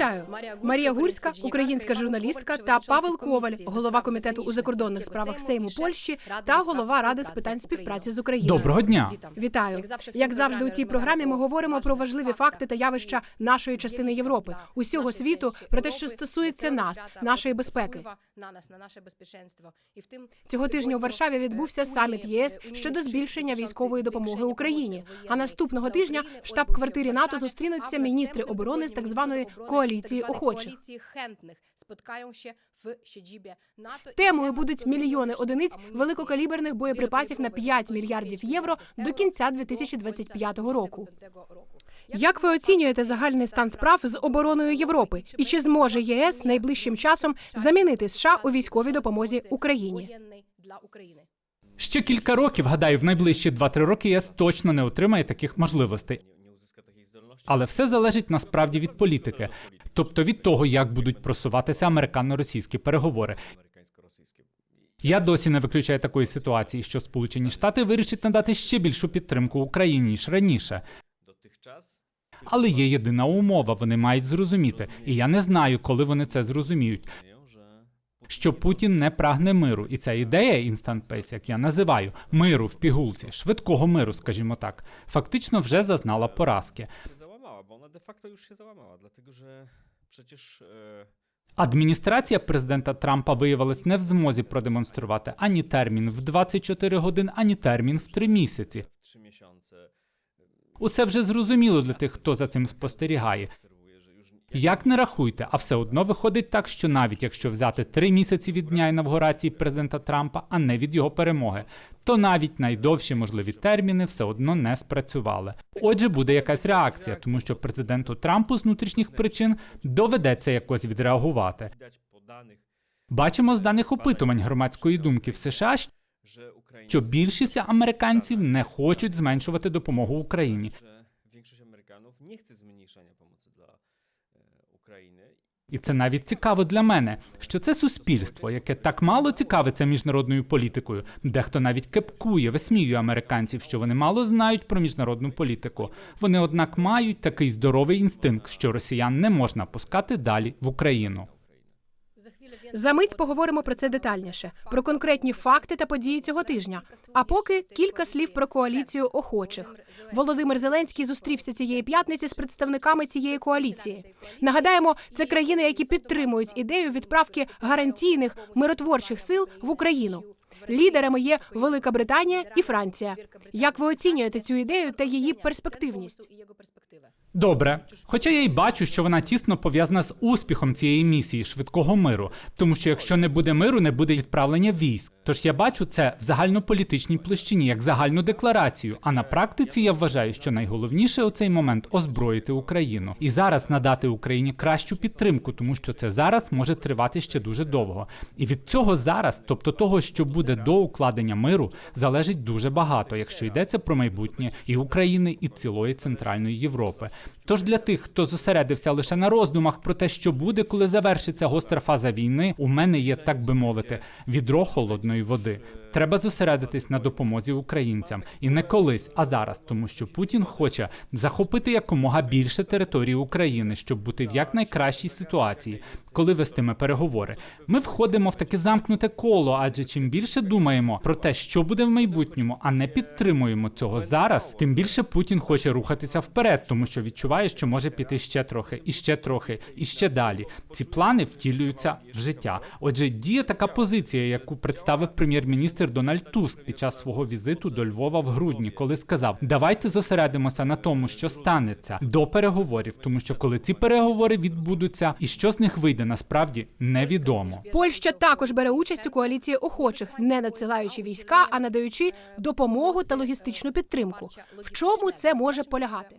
Вітаю, Марія Гурська, українська журналістка, та Павел Коваль, голова комітету у закордонних справах Сейму Польщі та голова ради з питань співпраці з Україною. Доброго дня. Вітаю. Як завжди, у цій програмі ми говоримо про важливі факти та явища нашої частини Європи, усього світу, про те, що стосується нас, нашої безпеки. Цього тижня у Варшаві відбувся саміт ЄС щодо збільшення військової допомоги Україні. А наступного тижня в штаб-квартирі НАТО зустрінуться міністри оборони з так званої коаліції охочих. Темою будуть мільйони одиниць великокаліберних боєприпасів на 5 мільярдів євро до кінця 2025 року. Як ви оцінюєте загальний стан справ з обороною Європи? І чи зможе ЄС найближчим часом замінити США у військовій допомозі Україні? Ще кілька років, гадаю, в найближчі 2-3 роки ЄС точно не отримає таких можливостей. Але все залежить насправді від політики, тобто від того, як будуть просуватися американо-російські переговори. Я досі не виключаю такої ситуації, що Сполучені Штати вирішать надати ще більшу підтримку Україні ніж раніше. Але є єдина умова, вони мають зрозуміти, і я не знаю, коли вони це зрозуміють. Що Путін не прагне миру, і ця ідея Instant Peace, як я називаю, миру в пігулці, швидкого миру, скажімо так, фактично вже зазнала поразки. się załamała, bo ona de facto już się załamała, dlatego że przecież e, Адміністрація президента Трампа виявилась не в змозі продемонструвати ані термін в 24 годин, ані термін в 3 місяці. Усе вже зрозуміло для тих, хто за цим спостерігає. Як не рахуйте, а все одно виходить так, що навіть якщо взяти три місяці від дня інавгурації президента Трампа, а не від його перемоги, то навіть найдовші можливі терміни все одно не спрацювали. Отже, буде якась реакція, тому що президенту Трампу з внутрішніх причин доведеться якось відреагувати. Бачимо з даних опитувань громадської думки в США, що більшість американців не хочуть зменшувати допомогу Україні. І це навіть цікаво для мене, що це суспільство, яке так мало цікавиться міжнародною політикою, дехто навіть кепкує, висміює американців, що вони мало знають про міжнародну політику. Вони, однак, мають такий здоровий інстинкт, що росіян не можна пускати далі в Україну. За мить поговоримо про це детальніше, про конкретні факти та події цього тижня. А поки кілька слів про коаліцію охочих. Володимир Зеленський зустрівся цієї п'ятниці з представниками цієї коаліції. Нагадаємо, це країни, які підтримують ідею відправки гарантійних миротворчих сил в Україну. Лідерами є Велика Британія і Франція. Як ви оцінюєте цю ідею та її перспективність? Добре, хоча я й бачу, що вона тісно пов'язана з успіхом цієї місії швидкого миру, тому що якщо не буде миру, не буде відправлення військ. Тож я бачу це в загальнополітичній площині як загальну декларацію. А на практиці я вважаю, що найголовніше у цей момент озброїти Україну і зараз надати Україні кращу підтримку, тому що це зараз може тривати ще дуже довго. І від цього зараз, тобто того, що буде до укладення миру, залежить дуже багато, якщо йдеться про майбутнє і України, і цілої центральної Європи. Тож для тих, хто зосередився лише на роздумах про те, що буде, коли завершиться гостра фаза війни, у мене є, так би мовити, відро холодної води. Треба зосередитись на допомозі українцям і не колись, а зараз, тому що Путін хоче захопити якомога більше території України, щоб бути в якнайкращій ситуації, коли вестиме переговори. Ми входимо в таке замкнуте коло, адже чим більше думаємо про те, що буде в майбутньому, а не підтримуємо цього зараз, тим більше Путін хоче рухатися вперед, тому що відчуває, що може піти ще трохи, і ще трохи, і ще далі. Ці плани втілюються в життя. Отже, діє така позиція, яку представив прем'єр-міністр Дональд Туск під час свого візиту до Львова в грудні, коли сказав: давайте зосередимося на тому, що станеться до переговорів, тому що коли ці переговори відбудуться, і що з них вийде, насправді невідомо. Польща також бере участь у коаліції охочих, не надсилаючи війська, а надаючи допомогу та логістичну підтримку. В чому це може полягати?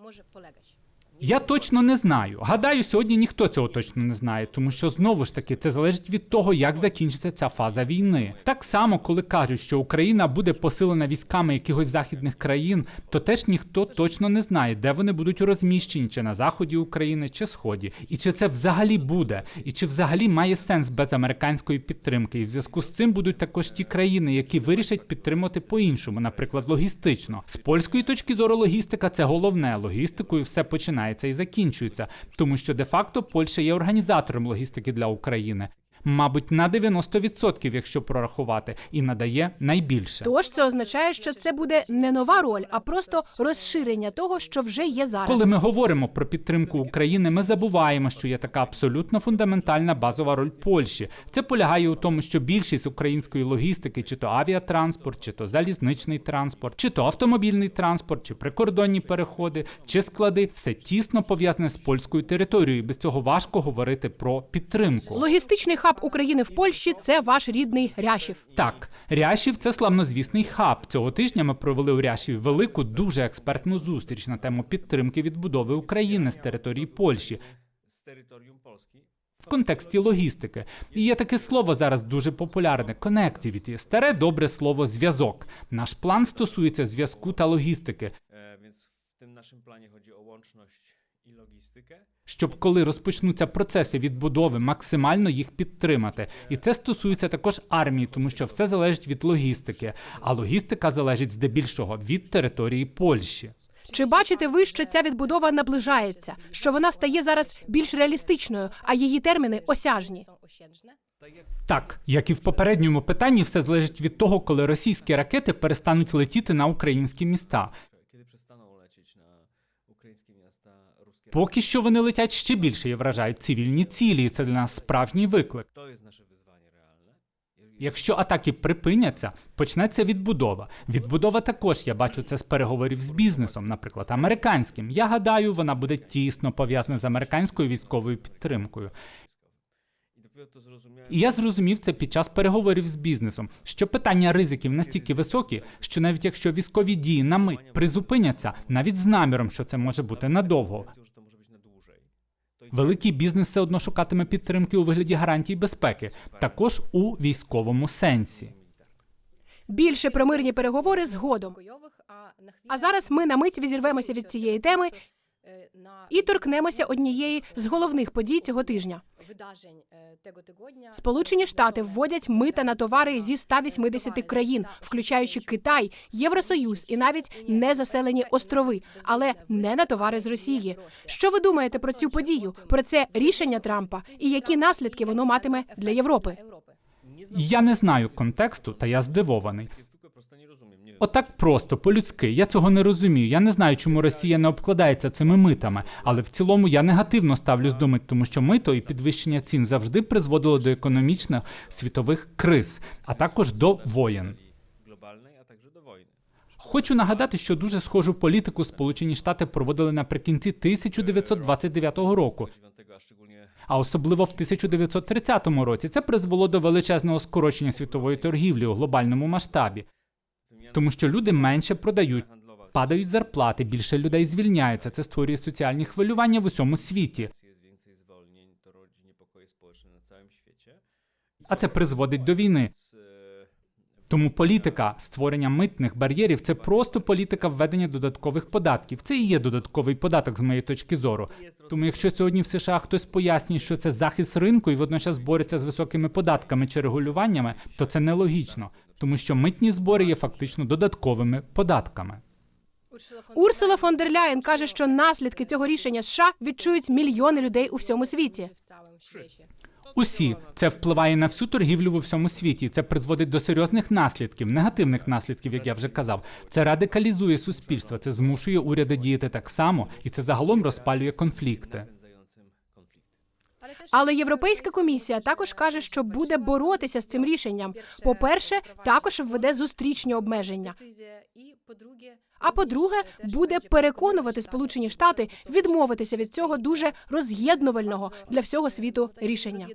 Я точно не знаю. Гадаю, сьогодні ніхто цього точно не знає, тому що знову ж таки це залежить від того, як закінчиться ця фаза війни. Так само, коли кажуть, що Україна буде посилена військами якихось західних країн, то теж ніхто точно не знає, де вони будуть розміщені, чи на заході України, чи сході, і чи це взагалі буде, і чи взагалі має сенс без американської підтримки. І в зв'язку з цим будуть також ті країни, які вирішать підтримати по-іншому, наприклад, логістично. З польської точки зору логістика це головне. Логістикою все починається починається і закінчується, тому що де-факто Польща є організатором логістики для України. Мабуть, на 90%, якщо прорахувати, і надає найбільше. Тож це означає, що це буде не нова роль, а просто розширення того, що вже є зараз. Коли ми говоримо про підтримку України, ми забуваємо, що є така абсолютно фундаментальна базова роль Польщі. Це полягає у тому, що більшість української логістики, чи то авіатранспорт, чи то залізничний транспорт, чи то автомобільний транспорт, чи прикордонні переходи, чи склади, все тісно пов'язане з польською територією. Без цього важко говорити про підтримку. Логістичний хаб України в Польщі це ваш рідний Ряшів. Так, Ряшів це славнозвісний хаб. Цього тижня ми провели у Ряшіві велику, дуже експертну зустріч на тему підтримки відбудови України з території Польщі z terytorium Polski. в контексті логістики. І є таке слово зараз дуже популярне connectivity. Старе добре слово зв'язок. Наш план стосується зв'язку та логістики. Więc w tym naszym planie chodzi o łączność. Щоб коли розпочнуться процеси відбудови, максимально їх підтримати. І це стосується також армії, тому що все залежить від логістики, а логістика залежить здебільшого від території Польщі. Чи бачите ви, що ця відбудова наближається, що вона стає зараз більш реалістичною, а її терміни осяжні? Так, як і в попередньому питанні, все залежить від того, коли російські ракети перестануть летіти на українські міста. Поки що вони летять ще більше і вражають цивільні цілі. І це для нас справжній виклик. Якщо атаки припиняться, почнеться відбудова. Відбудова також я бачу це з переговорів з бізнесом, наприклад, американським. Я гадаю, вона буде тісно пов'язана з американською військовою підтримкою. І я зрозумів це під час переговорів з бізнесом, що питання ризиків настільки високі, що навіть якщо військові дії на мить призупиняться, навіть з наміром, що це може бути надовго. Великий бізнес все одно шукатиме підтримки у вигляді гарантій безпеки, також у військовому сенсі. Більше про мирні переговори згодом. А зараз ми на мить відірвемося від цієї теми і торкнемося однієї з головних подій цього тижня. Сполучені Штати вводять мита на товари зі 180 країн, включаючи Китай, Євросоюз і навіть незаселені острови, але не на товари з Росії. Що ви думаєте про цю подію, про це рішення Трампа і які наслідки воно матиме для Європи? Я не знаю контексту, та я здивований. Отак просто, по-людськи. Я цього не розумію. Я не знаю, чому Росія не обкладається цими митами, але в цілому я негативно ставлюсь до мит, тому що мито і підвищення цін завжди призводило до економічних світових криз, а також до воєн. Хочу нагадати, що дуже схожу політику Сполучені Штати проводили наприкінці 1929 року, 9, a szczególnie а особливо в 1930 році. Це призвело до величезного скорочення світової торгівлі у глобальному масштабі, тому що люди менше продають. Падають зарплати, більше людей звільняються. Це створює соціальні хвилювання в усьому світі, а це призводить до війни. Тому політика створення митних бар'єрів це просто політика введення додаткових податків. Це і є додатковий податок з моєї точки зору. Тому, якщо сьогодні в США хтось пояснює, що це захист ринку і водночас бореться з високими податками чи регулюваннями, то це нелогічно, тому що митні збори є фактично додатковими податками. Урсула фон дер Ляєн каже, що наслідки цього рішення США відчують мільйони людей у всьому світі. Усі це впливає на всю торгівлю в усьому світі. Це призводить до серйозних наслідків, негативних наслідків, як я вже казав. Це радикалізує суспільство, це змушує уряди діяти так само, і це загалом розпалює конфлікти. Але Європейська комісія також каже, що буде боротися з цим рішенням. По-перше, також введе зустрічні обмеження. А по-друге, буде переконувати Сполучені Штати відмовитися від цього дуже роз'єднувального для всього світу рішення.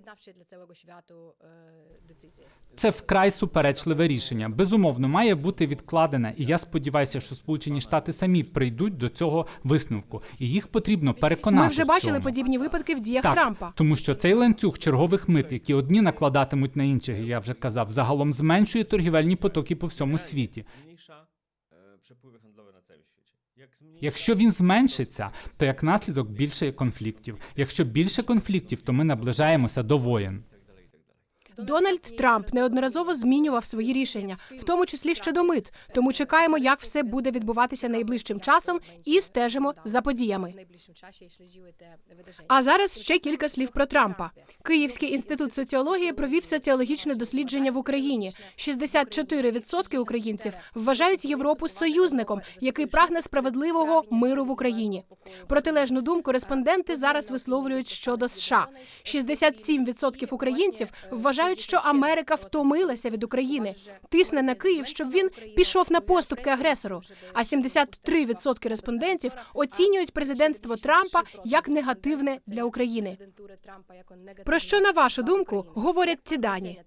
Це вкрай суперечливе рішення. Безумовно, має бути відкладене, і я сподіваюся, що Сполучені Штати самі прийдуть до цього висновку, і їх потрібно переконати. Ми вже бачили цьому. подібні випадки в діях Так, Трампа. тому що цей ланцюг чергових мит, які одні накладатимуть на інших, я вже казав, загалом зменшує торгівельні потоки по всьому світі. Якщо він зменшиться, то як наслідок більше конфліктів. Якщо більше конфліктів, то ми наближаємося до воєн. Дональд Трамп неодноразово змінював свої рішення, в тому числі щодо мит. Тому чекаємо, як все буде відбуватися найближчим часом, і стежимо за подіями. А зараз ще кілька слів про Трампа. Київський інститут соціології провів соціологічне дослідження в Україні. 64% українців вважають Європу союзником, який прагне справедливого миру в Україні. Протилежну думку респонденти зараз висловлюють щодо США. 67% українців вважають, що Америка втомилася від України, тисне на Київ, щоб він пішов на поступки агресору. А 73% респондентів оцінюють президентство Трампа як негативне для України. Про що на вашу думку говорять ці дані?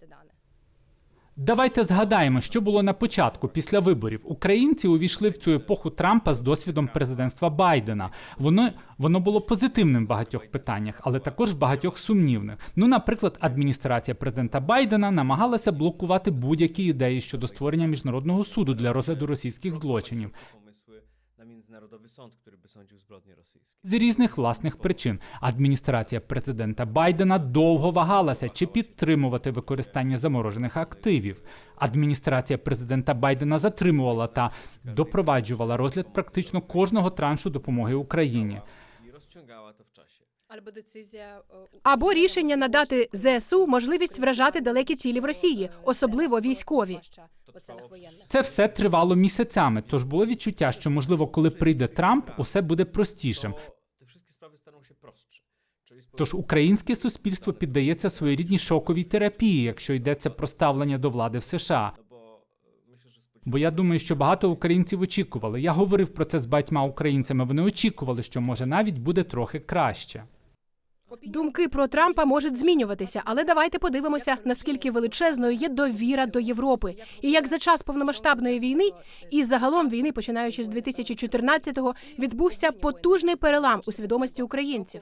Давайте згадаємо, що було на початку після виборів. Українці увійшли в цю епоху Трампа з досвідом президентства Байдена. Воно воно було позитивним в багатьох питаннях, але також в багатьох сумнівних. Ну, наприклад, адміністрація президента Байдена намагалася блокувати будь-які ідеї щодо створення міжнародного суду для розгляду російських злочинів. З різних власних причин адміністрація президента Байдена довго вагалася, чи підтримувати використання заморожених активів. Адміністрація президента Байдена затримувала та допроваджувала розгляд практично кожного траншу допомоги Україні. W. Або рішення надати ЗСУ можливість вражати далекі цілі в Росії, особливо військові. Це все тривало місяцями. Тож було відчуття, що можливо, коли прийде Трамп, усе буде простішим. Się Тож українське суспільство піддається своєрідній шоковій терапії, якщо йдеться про ставлення до влади в США. Że Бо я думаю, що багато українців очікували. Я говорив про це з багатьма українцями. Вони очікували, що може навіть буде трохи краще. Думки про Трампа можуть змінюватися, але давайте подивимося, наскільки величезною є довіра до Європи, і як за час повномасштабної війни і загалом війни, починаючи з 2014-го, відбувся потужний перелам у свідомості українців.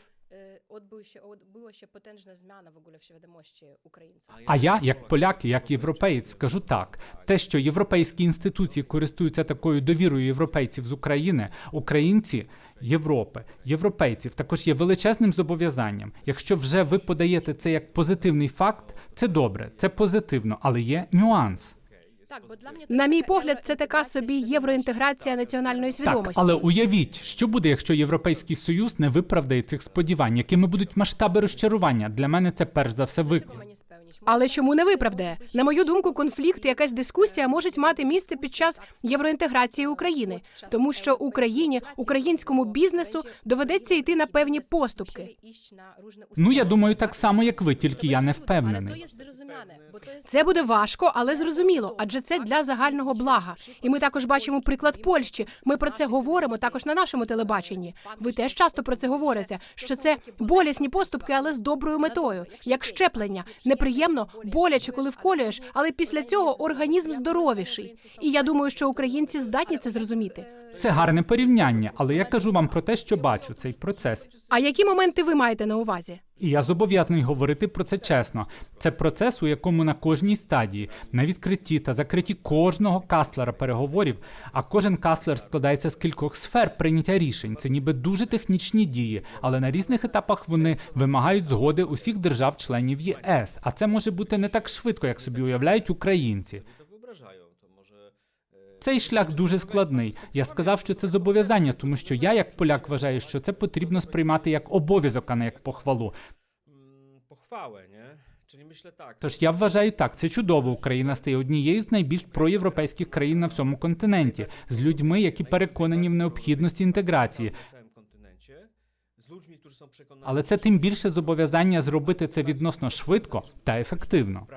А я, як поляк, як європеєць, скажу так: те, що європейські інституції користуються такою довірою європейців з України, українці Європи, європейців також є величезним зобов'язанням. Якщо вже ви подаєте це як позитивний факт, це добре, це позитивно, але є нюанс. Так, бо для мене На мій погляд, це така собі євроінтеграція національної свідомості. Так, але уявіть, що буде, якщо Європейський Союз не виправдає цих сподівань, якими будуть масштаби розчарування. Для мене це перш за все виклик. Але чому не виправдає? На мою думку, конфлікт, і якась дискусія можуть мати місце під час євроінтеграції України, тому що Україні, українському бізнесу доведеться йти на певні поступки. Ну я думаю, так само, як ви, тільки я не впевнений. Це буде важко, але зрозуміло, адже це для загального блага. І ми також бачимо приклад Польщі. Ми про це говоримо також на нашому телебаченні. Ви теж часто про це говорите. Що це болісні поступки, але з доброю метою, як щеплення. Неприємно, боляче, коли вколюєш, але після цього організм здоровіший. І я думаю, що українці здатні це зрозуміти. Це гарне порівняння, але я кажу вам про те, що бачу цей процес. А які моменти ви маєте на увазі? І я зобов'язаний говорити про це чесно. Це процес, у якому на кожній стадії, на відкритті та закритті кожного каслера переговорів, а кожен каслер складається з кількох сфер прийняття рішень. Це ніби дуже технічні дії, але на різних етапах вони вимагають згоди усіх держав-членів ЄС. А це може бути не так швидко, як собі уявляють українці. Цей шлях дуже складний. Я сказав, що це зобов'язання, тому що я, як поляк, вважаю, що це потрібно сприймати як обов'язок, а не як похвалу. Тож я вважаю так, це чудово. Україна стає однією з найбільш проєвропейських країн на всьому континенті з людьми, які переконані в необхідності інтеграції. Але це тим більше зобов'язання зробити це відносно швидко та ефективно.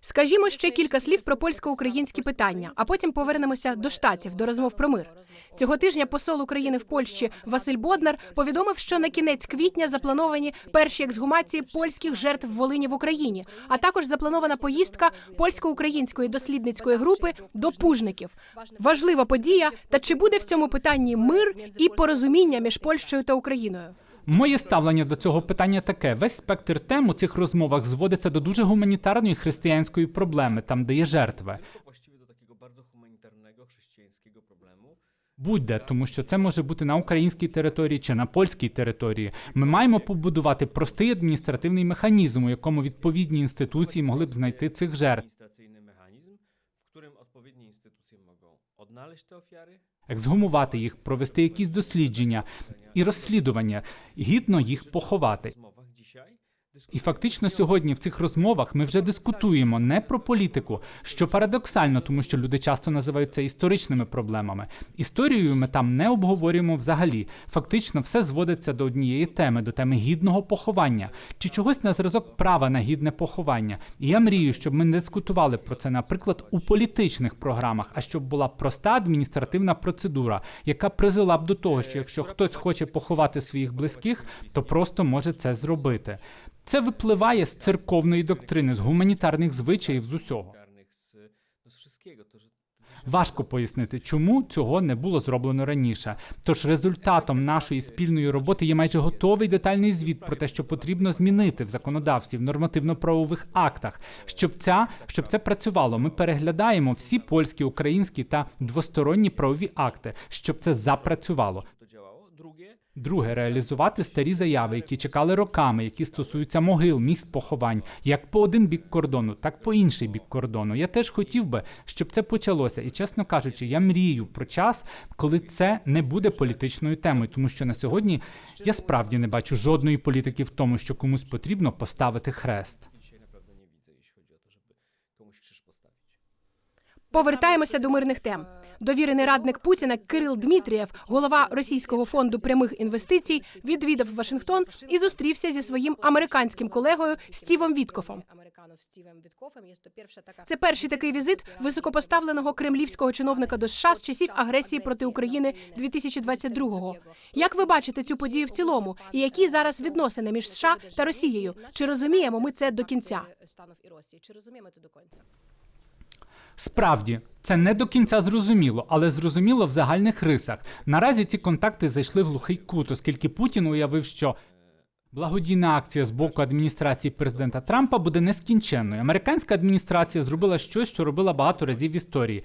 Скажімо ще кілька слів про польсько-українські питання, а потім повернемося до штатів, до розмов про мир. Цього тижня посол України в Польщі Василь Боднар повідомив, що на кінець квітня заплановані перші ексгумації польських жертв Волині в Україні, а також запланована поїздка польсько-української дослідницької групи до пужників. Важлива подія. Та чи буде в цьому питанні мир і порозуміння між Польщею та Україною? Моє ставлення до цього питання таке: весь спектр тем у цих розмовах зводиться до дуже гуманітарної християнської проблеми, там де є жертви. Будь-де, тому що це може бути на українській території чи на польській території. Ми маємо побудувати простий адміністративний механізм, у якому відповідні інституції могли б знайти цих жертв. Którym odpowiednie instytucje mogą odnaleźć te ofiary, ексгумувати їх, провести якісь дослідження і розслідування, гідно їх поховати. w rozmowach dzisiaj І фактично сьогодні в цих розмовах ми вже дискутуємо не про політику, що парадоксально, тому що люди часто називають це історичними проблемами. Історією ми там не обговорюємо взагалі. Фактично, все зводиться до однієї теми, до теми гідного поховання чи чогось на зразок права на гідне поховання. І я мрію, щоб ми не дискутували про це, наприклад, у політичних програмах, а щоб була проста адміністративна процедура, яка призвела б до того, що якщо хтось хоче поховати своїх близьких, то просто може це зробити. Це випливає з церковної доктрини, з гуманітарних звичаїв, з усього. Важко пояснити, чому цього не було зроблено раніше. Тож результатом нашої спільної роботи є майже готовий детальний звіт про те, що потрібно змінити в законодавстві, в нормативно-правових актах, щоб ця щоб це працювало. Ми переглядаємо всі польські, українські та двосторонні правові акти, щоб це запрацювало. Друге реалізувати старі заяви, які чекали роками, які стосуються могил, місць поховань, як по один бік кордону, так по інший бік кордону. Я теж хотів би, щоб це почалося. І чесно кажучи, я мрію про час, коли це не буде політичною темою, тому що на сьогодні я справді не бачу жодної політики в тому, що комусь потрібно поставити хрест. Повертаємося до мирних тем. Довірений радник Путіна Кирил Дмитрієв, голова російського фонду прямих інвестицій, відвідав Вашингтон і зустрівся зі своїм американським колегою Стівом Віткофом. Це перший такий візит високопоставленого кремлівського чиновника до США з часів агресії проти України 2022-го. Як ви бачите цю подію в цілому, і які зараз відносини між США та Росією? Чи розуміємо ми це до кінця? Stanów i Rosji. Czy rozumiemy to do końca? Справді, це не до кінця зрозуміло, але зрозуміло в загальних рисах. Наразі ці контакти зайшли в глухий кут, оскільки Путін уявив, що благодійна акція з боку адміністрації президента Трампа буде нескінченною. Американська адміністрація зробила щось, що робила багато разів в історії.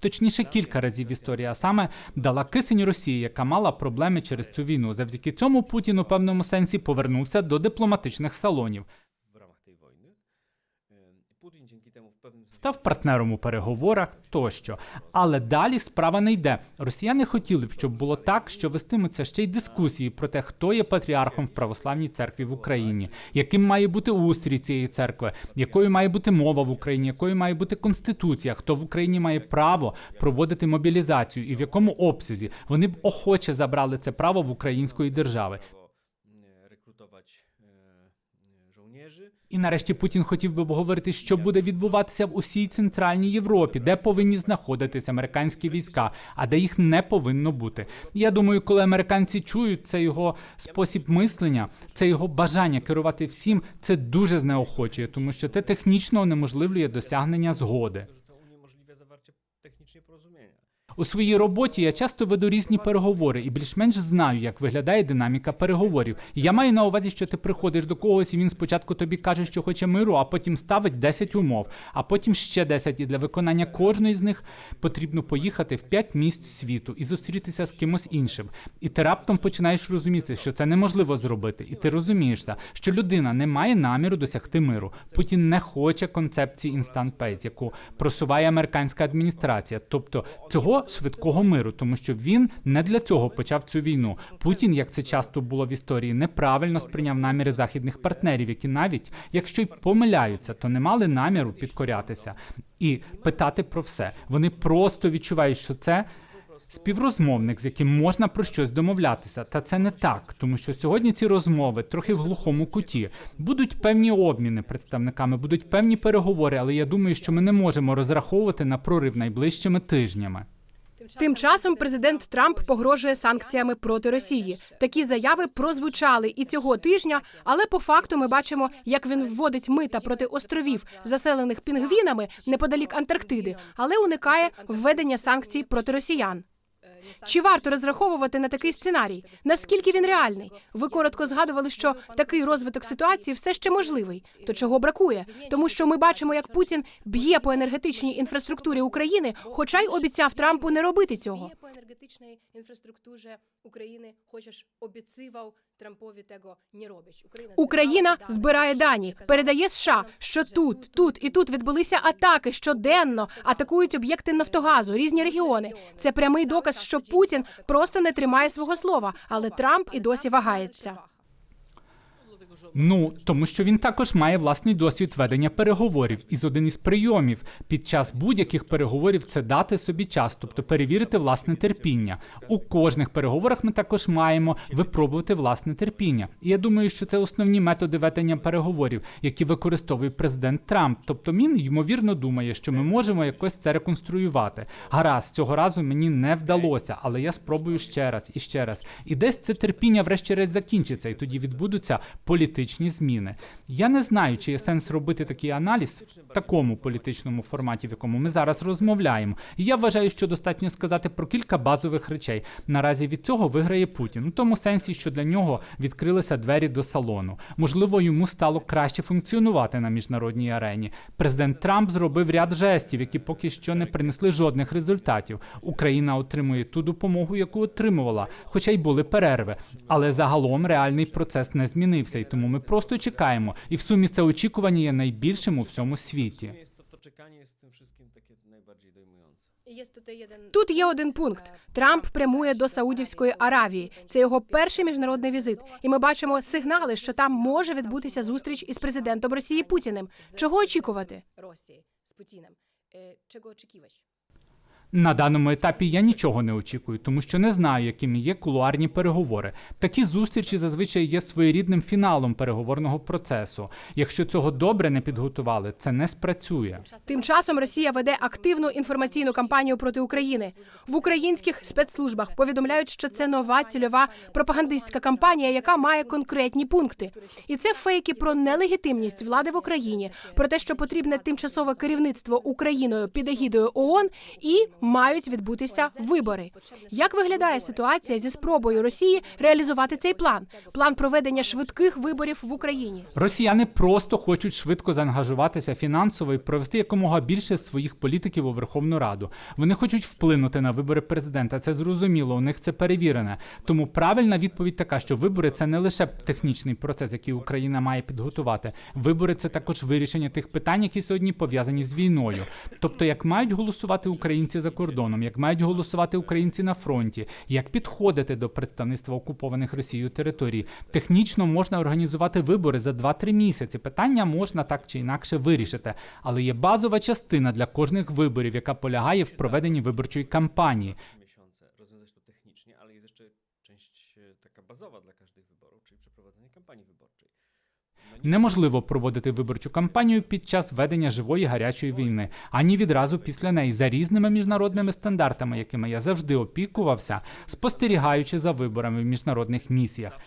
Точніше, кілька разів в історії, а саме дала кисень Росії, яка мала проблеми через цю війну. Завдяки цьому Путін у певному сенсі повернувся до дипломатичних салонів. Putin dzięki temu w pewnym став партнером у переговорах тощо. Але далі справа не йде. Росіяни хотіли б, щоб було так, що вестимуться ще й дискусії про те, хто є патріархом в православній церкві в Україні, яким має бути устрій цієї церкви, якою має бути мова в Україні, якою має бути конституція, хто в Україні має право проводити мобілізацію, і в якому обсязі вони б охоче забрали це право в української держави. І нарешті Путін хотів би обговорити, що буде відбуватися в усій центральній Європі, де повинні знаходитись американські війська, а де їх не повинно бути. Я думаю, коли американці чують це його спосіб мислення, це його бажання керувати всім, це дуже знеохочує, тому що це технічно унеможливлює досягнення згоди. że to У своїй роботі я часто веду різні переговори і більш-менш знаю, як виглядає динаміка переговорів. Я маю на увазі, що ти приходиш до когось, і він спочатку тобі каже, що хоче миру, а потім ставить 10 умов, а потім ще 10. І для виконання кожної з них потрібно поїхати в 5 місць світу і зустрітися з кимось іншим. І ти раптом починаєш розуміти, що це неможливо зробити, і ти розумієшся, що людина не має наміру досягти миру. Путін не хоче концепції Instant Peace, яку просуває американська адміністрація, тобто цього швидкого миру, тому що він не для цього почав цю війну. Путін, як це часто було в історії, неправильно сприйняв наміри західних партнерів, які навіть якщо й помиляються, то не мали наміру підкорятися і питати про все. Вони просто відчувають, що це. Співрозмовник, з яким можна про щось домовлятися, та це не так, тому що сьогодні ці розмови трохи в глухому куті. Будуть певні обміни представниками, будуть певні переговори, але я думаю, що ми не можемо розраховувати на прорив найближчими тижнями. Тим часом президент Трамп погрожує санкціями проти Росії. Такі заяви прозвучали і цього тижня, але по факту ми бачимо, як він вводить мита проти островів, заселених пінгвінами неподалік Антарктиди, але уникає введення санкцій проти росіян. Чи варто розраховувати на такий сценарій? Наскільки він реальний? Ви коротко згадували, що такий розвиток ситуації все ще можливий. То чого бракує? Тому що ми бачимо, як Путін б'є по енергетичній інфраструктурі України, хоча й обіцяв Трампу не робити цього. По енергетичній інфраструктурі України хочеш обіцював Трампові того не робить. Україна Україна збирає дані, передає США, що тут, тут і тут відбулися атаки щоденно, атакують об'єкти Нафтогазу, різні регіони. Це прямий доказ, що Путін просто не тримає свого слова, але Трамп і досі вагається. Ну тому що він також має власний досвід ведення переговорів, і з один із прийомів під час будь-яких переговорів це дати собі час, тобто перевірити власне терпіння. У кожних переговорах ми також маємо випробувати власне терпіння. І я думаю, що це основні методи ведення переговорів, які використовує президент Трамп. Тобто він ймовірно думає, що ми можемо якось це реконструювати. Гаразд, цього разу мені не вдалося, але я спробую ще раз і ще раз. І десь це терпіння, врешті-решт, закінчиться, і тоді відбудуться політичні зміни. Я не знаю, чи є сенс робити такий аналіз в такому політичному форматі, в якому ми зараз розмовляємо. І я вважаю, що достатньо сказати про кілька базових речей. Наразі від цього виграє Путін у тому сенсі, що для нього відкрилися двері до салону. Можливо, йому стало краще функціонувати на міжнародній арені. Президент Трамп зробив ряд жестів, які поки що не принесли жодних результатів. Україна отримує ту допомогу, яку отримувала, хоча й були перерви. Але загалом реальний процес не змінився, і тому ми просто чекаємо. І в сумі це очікування є найбільшим у всьому світі. Jest w tym wszystkim takie najbardziej. Є тут є один пункт: Трамп прямує до Саудівської Аравії. Це його перший міжнародний візит, і ми бачимо сигнали, що там може відбутися зустріч із президентом Росії Путіним. Чого очікувати? Росії з Путіним. Е, Чого очікувати? На даному етапі я нічого не очікую, тому що не знаю, якими є кулуарні переговори. Такі зустрічі зазвичай є своєрідним фіналом переговорного процесу. Якщо цього добре не підготували, це не спрацює. Тим часом Росія веде активну інформаційну кампанію проти України. В українських спецслужбах повідомляють, що це нова цільова пропагандистська кампанія, яка має конкретні пункти. І це фейки про нелегітимність влади в Україні, про те, що потрібне тимчасове керівництво Україною під егідою ООН і мають відбутися вибори. Як виглядає ситуація зі спробою Росії реалізувати цей план? План проведення швидких виборів в Україні. Росіяни просто хочуть швидко заангажуватися фінансово і провести якомога більше своїх політиків у Верховну Раду. Вони хочуть вплинути на вибори президента. Це зрозуміло, у них це перевірене. Тому правильна відповідь така, що вибори це не лише технічний процес, який Україна має підготувати. Вибори це також вирішення тих питань, які сьогодні пов'язані з війною. Тобто, як мають голосувати українці за кордоном, як мають голосувати українці на фронті, як підходити до представництва окупованих Росією територій. Технічно можна організувати вибори за 2-3 місяці. Питання можна так чи інакше вирішити, але є базова частина для кожних виборів, яка полягає в проведенні виборчої кампанії. Taka bazowa dla każdych wyborów, czyli przeprowadzenie kampanii wyborczej. Неможливо проводити виборчу кампанію під час ведення живої гарячої війни, ані відразу після неї за різними міжнародними стандартами, якими я завжди опікувався, спостерігаючи за виборами в міжнародних місіях.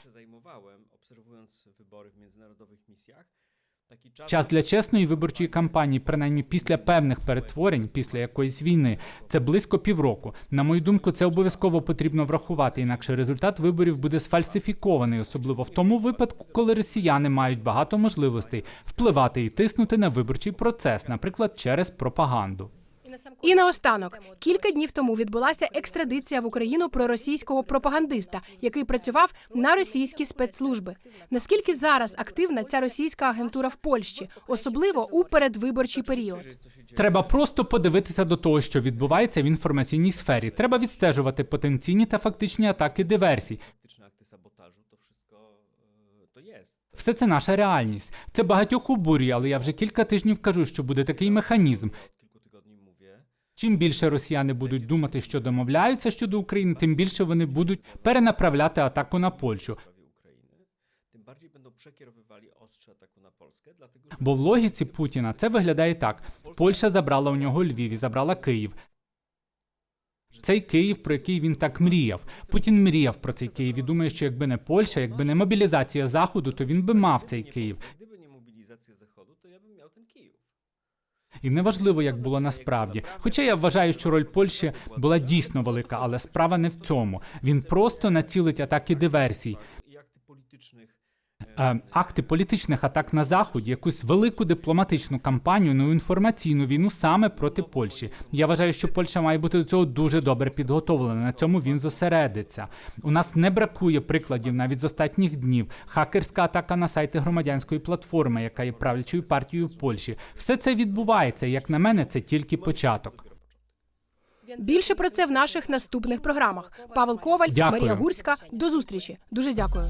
Час для чесної виборчої кампанії, принаймні після певних перетворень, після якоїсь війни, це близько півроку. На мою думку, це обов'язково потрібно врахувати, інакше результат виборів буде сфальсифікований, особливо в тому випадку, коли росіяни мають багато можливостей впливати і тиснути на виборчий процес, наприклад, через пропаганду. І наостанок, кілька днів тому відбулася екстрадиція в Україну проросійського пропагандиста, який працював на російські спецслужби. Наскільки зараз активна ця російська агентура в Польщі, особливо у передвиборчий період? Треба просто подивитися до того, що відбувається в інформаційній сфері. Треба відстежувати потенційні та фактичні атаки диверсій. Все це наша реальність. Це багатьох обурює, але я вже кілька тижнів кажу, що буде такий механізм. Чим більше росіяни будуть думати, що домовляються щодо України, тим більше вони будуть перенаправляти атаку на Польщу. Бо в логіці Путіна це виглядає так: Польща забрала у нього Львів і забрала Київ. Цей Київ, про який він так мріяв. Путін мріяв про цей Київ і думає, що якби не Польща, якби не мобілізація Заходу, то він би мав цей Київ. І неважливо, як було насправді. Хоча я вважаю, що роль Польщі була дійсно велика, але справа не в цьому. Він просто націлить атаки диверсій. Е, акти політичних атак на заході, якусь велику дипломатичну кампанію, ну інформаційну війну саме проти Польщі. Я вважаю, що Польща має бути до цього дуже добре підготовлена. На цьому він зосередиться. У нас не бракує прикладів навіть з останніх днів. Хакерська атака на сайти громадянської платформи, яка є правлячою партією Польщі. Все це відбувається. Як на мене, це тільки початок. Більше про це в наших наступних програмах. Павел Коваль, Дякую. Марія Гурська. До зустрічі. Дуже дякую.